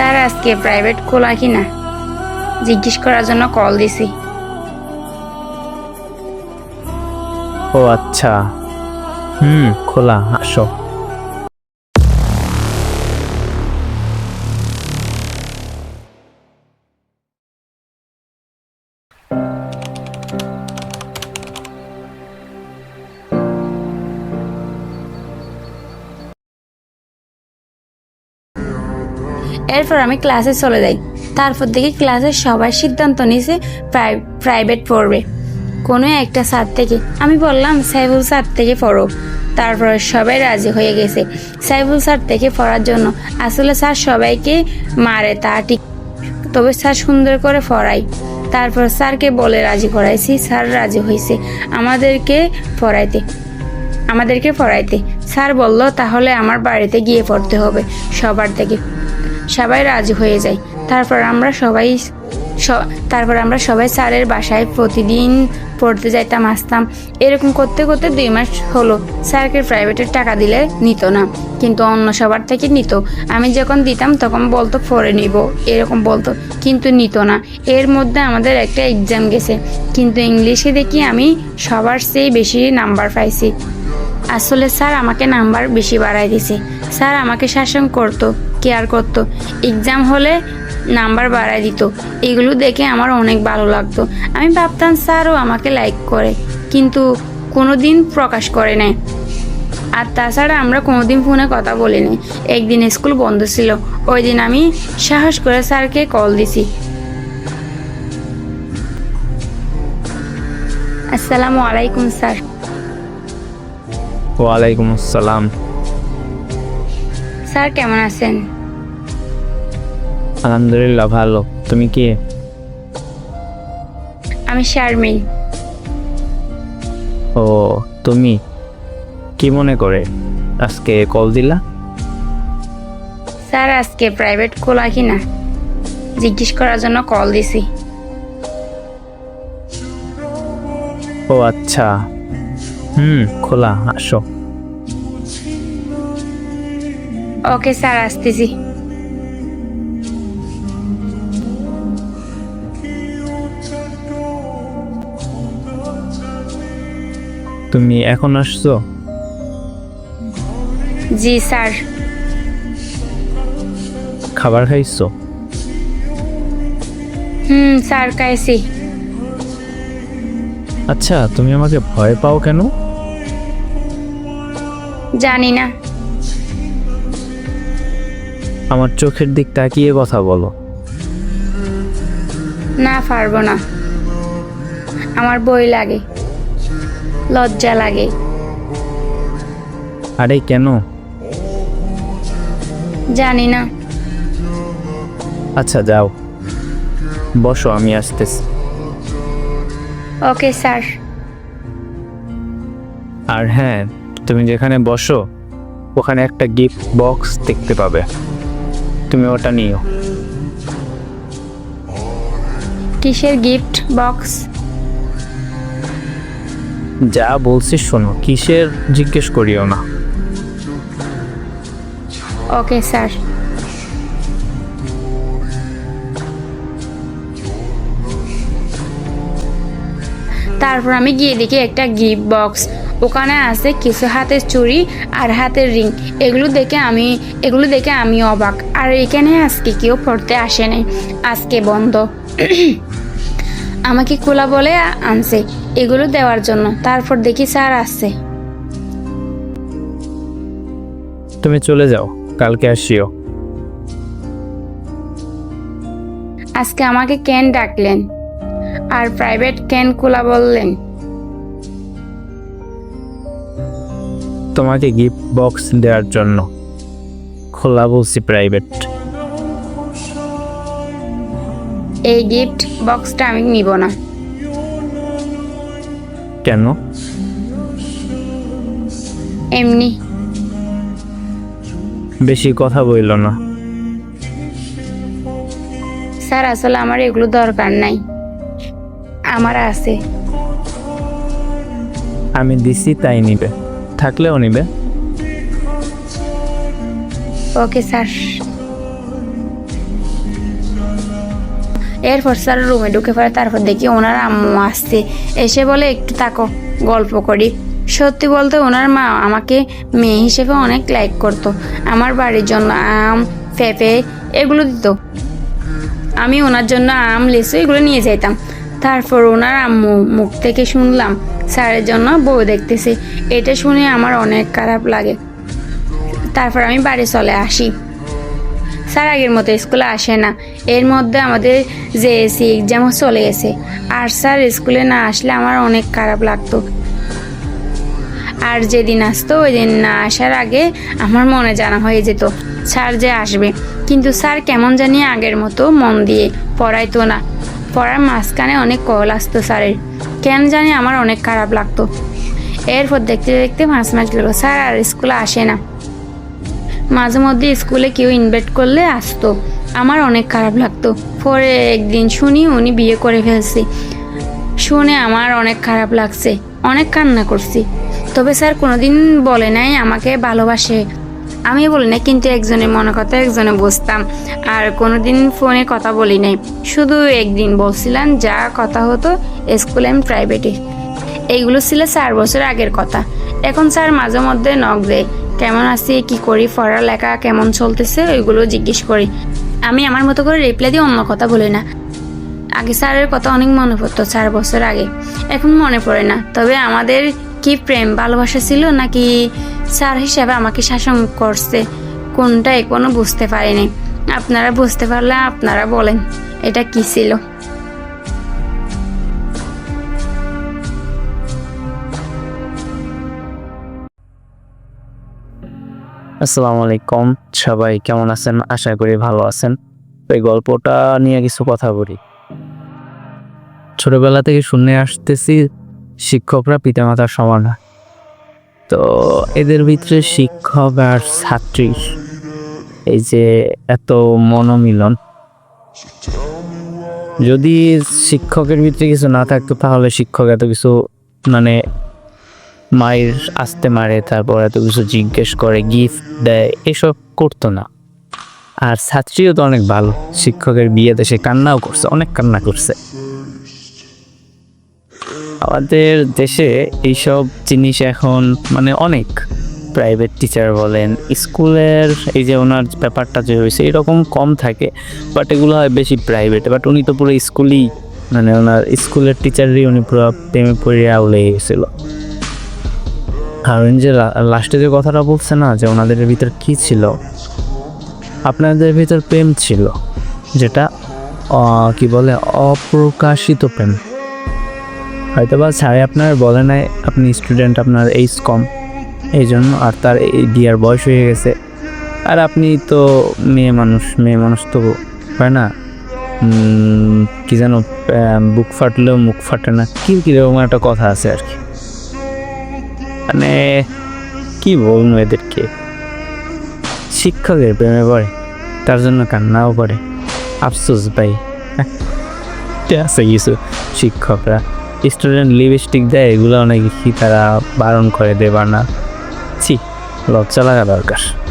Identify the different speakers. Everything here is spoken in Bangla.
Speaker 1: স্যার, আজকে প্রাইভেট খোলা কি না জিজ্ঞেস করার জন্য কল দিছি।
Speaker 2: ও আচ্ছা। হুম, খোলা, আসো।
Speaker 1: এরপর আমি ক্লাসে চলে যাই। তারপর দেখি ক্লাসের সবাই সিদ্ধান্ত নিয়েছে প্রাইভেট পড়বে। কোনো একটা স্যার থেকে। আমি বললাম সাইবুল স্যার থেকে পড়ো। তারপর সবাই রাজি হয়ে গেছে। সাইবুল স্যার থেকে পড়ার জন্য আসলে স্যার সবাইকে মারে, তা ঠিক। তবে স্যার সুন্দর করে পড়াই তারপর স্যারকে বলে রাজি করাইছি, স্যার রাজি হয়েছে আমাদেরকে পড়াইতে। আমাদেরকে পড়াইতে। স্যার বলল, তাহলে আমার বাড়িতে গিয়ে পড়তে হবে সবার থেকে। সবাই রাজি হয়ে যায়। তারপর আমরা সবাই তারপর আমরা সবাই স্যারের বাসায় প্রতিদিন পড়তে যাইতাম, আসতাম। এরকম করতে করতে দুই মাস হলো। স্যারকে প্রাইভেটের টাকা দিলে নিত না, কিন্তু অন্য সবার থেকে নিত। আমি যখন দিতাম তখন বলতো পড়ে নিব। এরকম বলতো, কিন্তু নিত না। এর মধ্যে আমাদের একটা এক্সাম গেছে, কিন্তু ইংলিশে দেখি আমি সবার চেয়ে বেশি নাম্বার পাইছি। আসলে স্যার আমাকে নাম্বার বেশি বাড়াই দিছে। স্যার আমাকে শাসন করতো। কেয়ার করতো। এক্সাম হলে নাম্বার বাড়াই দিত। এগুলো দেখে আমার অনেক ভালো লাগতো। আমি ভাবতাম, স্যারও আমাকে লাইক করে। কিন্তু কোনো দিন প্রকাশ করে নাই। আর তাছাড়া আমরা কোনোদিন ফোনে কথা বলিনি। একদিন স্কুল বন্ধ ছিল। ওই দিন আমি সাহস করে স্যারকে কল দিছি। আসসালামু আলাইকুম, স্যার।
Speaker 2: ওয়ালাইকুম আসসালাম।
Speaker 1: স্যার কেমন আছেন?
Speaker 2: আলহামদুলিল্লাহ ভালো। তুমি কি?
Speaker 1: আমি শারমিন।
Speaker 2: ও তুমি? কি মনে করে? আজকে কল দিলা?
Speaker 1: স্যার আজকে প্রাইভেট খোলা কি না। জিজ্ঞেস করার জন্য কল দিছি।
Speaker 2: ও আচ্ছা। হুম খোলা আসো।
Speaker 1: ওকে স্যার আসতেছি।
Speaker 2: তুমি এখন আসছো?
Speaker 1: জি স্যার।
Speaker 2: খাবার খাইছো?
Speaker 1: হুম স্যার খাইছি।
Speaker 2: আচ্ছা তুমি আমাকে ভয় পাও কেন?
Speaker 1: জানি না।
Speaker 2: আমার চোখের দিক তাকিয়ে কথা বলো।
Speaker 1: না পারব না। আমার বই লাগে। লজ্জা লাগে।
Speaker 2: আরে কেন?
Speaker 1: জানি না।
Speaker 2: আচ্ছা যাও। বসো আমি আসতেছি।
Speaker 1: Okay sir.
Speaker 2: আর হ্যাঁ তুমি যেখানে বসো ওখানে একটা গিফট বক্স দেখতে পাবে। তুমি ওটা নিও।
Speaker 1: কিসের গিফট বক্স?
Speaker 2: যা বলছি শোনো কিসের জিজ্ঞেস করিও না।
Speaker 1: Okay sir. তারপর আমি গিয়ে দেখি একটা গিফট বক্স। ওখানে আছে কিছু হাতের চুড়ি আর হাতের রিং। এগুলো দেখে আমি এগুলো দেখে আমি অবাক। আর এখানে আজকে কেউ পড়তে আসে নাই। আজকে বন্ধ। আমাকে খোলা বলে আনছে এগুলো দেওয়ার জন্য। তারপর দেখি স্যার আসছে
Speaker 2: তুমি চলে যাও কালকে আসিও।
Speaker 1: আজকে আমাকে কেন ডাকলেন? আর প্রাইভেট কেন খোলা বললেন?
Speaker 2: তোমাকে গিফট বক্স দেওয়ার জন্য। খোলা বলছি প্রাইভেট
Speaker 1: এই গিফট বক্সটা আমি নিব না।
Speaker 2: কেন?
Speaker 1: এমনি।
Speaker 2: বেশি কথা বইল না।
Speaker 1: স্যার আসলে আমার এগুলো দরকার নাই। আমার আছে।
Speaker 2: আমি দিছি তাই নিবে। থাকলেও নিবে।
Speaker 1: ওকে স্যার এরপর স্যার রুমে ঢুকে পড়ে, তারপর দেখি ওনার আম্মু আসছে। এসে বলে, একটু তাকো, গল্প করি। সত্যি বলতে ওনার মা আমাকে মেয়ে হিসেবে অনেক লাইক করতো। আমার বাড়ির জন্য আম, পেঁপে এগুলো দিত। আমি ওনার জন্য আম, লিচু এগুলো নিয়ে যেতাম তারপর ওনার আম্মু মুখ থেকে শুনলাম স্যারের জন্য বউ দেখতেছি। এটা শুনে আমার অনেক খারাপ লাগে। তারপর আমি বাড়ি চলে আসি। স্যার আগের মতো স্কুলে আসে না। এর মধ্যে আমাদের যে এসি এক্সামও চলে গেছে। আর স্যার স্কুলে না আসলে আমার অনেক খারাপ লাগতো। আর যেদিন আসতো ওই দিন না আসার আগে আমার মনে জানা হয়ে যেত, স্যার যে আসবে। কিন্তু স্যার কেমন জানি আগের মতো মন দিয়ে পড়াইতো না। পড়ার মাঝখানে অনেক কল আসতো স্যারের। কেন জানি আমার অনেক খারাপ লাগতো। এরপর দেখতে দেখতে পাঁচ মাস গেল স্যার, আর স্কুলে আসে না। মাঝে মধ্যে স্কুলে কেউ ইনভাইট করলে আসতো। আমার অনেক খারাপ লাগতো। পরে একদিন শুনি উনি বিয়ে করে ফেলছি। শুনে আমার অনেক খারাপ লাগছে। অনেক কান্না করছি। তবে স্যার কোনোদিন বলে নাই আমাকে ভালোবাসে। আমি বলি না কিন্তু একজনের মনে কথা একজনে বসতাম আর কোনোদিন ফোনে কথা বলি নাই। শুধু একদিন বলছিলাম, যা কথা হতো স্কুল অ্যান্ড প্রাইভেটে এইগুলো ছিল চার বছর আগের কথা। এখন স্যার মাঝে মধ্যে নখ দেয়, কেমন আছি? কি করি? পড়ালেখা কেমন চলতেছে? ওইগুলো জিজ্ঞেস করি। আমি আমার মতো করে রিপ্লাই দিয়ে অন্য কথা বলি না। আগে স্যারের কথা অনেক মনে পড়তো চার বছর আগে। এখন মনে পড়ে না। তবে আমাদের কি প্রেম, ভালোবাসা ছিল নাকি স্যার হিসাবে আমাকে শাসন করছে? কোনটা এখনও বুঝতে পারিনি। আপনারা বুঝতে পারলে আপনারা বলেন, এটা কি ছিল?
Speaker 2: আসসালামু আলাইকুম সবাই, কেমন আছেন? আশা করি ভালো আছেন। তো এই গল্পটা নিয়ে কিছু কথা বলি। ছোটবেলা থেকে শুনে আসতেছি শিক্ষকরা পিতামাতার সমান হয়। তো এদের ভিতরে শিক্ষক আর ছাত্রী, এই যে এত মনোমিলন। যদি শিক্ষকের ভিতরে কিছু না থাকতো, তাহলে শিক্ষক এত কিছু মানে মায়ের আসতে মারে, তারপর এত কিছু জিজ্ঞেস করে গিফট দেয়, এসব করতো না। আর ছাত্রীও তো অনেক ভালো, শিক্ষকের বিয়েতে সে কান্নাও করছে, অনেক কান্না করছে। আমাদের দেশে এইসব জিনিস এখন মানে অনেক। প্রাইভেট টিচার বলেন, স্কুলের এই যে ওনার ব্যাপারটা যে হয়েছে, এরকম কম থাকে বাট এগুলো হয় বেশি প্রাইভেট বাট উনি তো পুরো স্কুলই মানে ওনার স্কুলের টিচারই উনি পুরো প্রেমে পড়ে আউলে গেছিল আর উনি যে লাস্টে যে কথাটা বলছে না, যে ওনাদের ভিতর কি ছিল? আপনাদের ভিতর প্রেম ছিল, যেটা কি বলে, অপ্রকাশিত প্রেম। হয়তো বা স্যারে আপনার বলে নাই, আপনি স্টুডেন্ট আপনার এইজ কম। এই জন্য আর তার বিয়ার বয়স হয়ে গেছে। আর আপনি তো মেয়ে মানুষ মেয়ে মানুষ তো হয় না? কি যেন বুক ফাটলেও মুখ ফাটে না। কি, কীরকম একটা কথা আছে আর কি। মানে কি বলব এদেরকে? শিক্ষকের প্রেমে পড়ে, তার জন্য কান্নাও করে। আফসোস ভাই আছে কিছু শিক্ষকরা। স্টুডেন্ট লিপস্টিক দেয় এগুলো অনেক তারা বারণ করে দেবার না। ছি লজ্জা লাগা দরকার।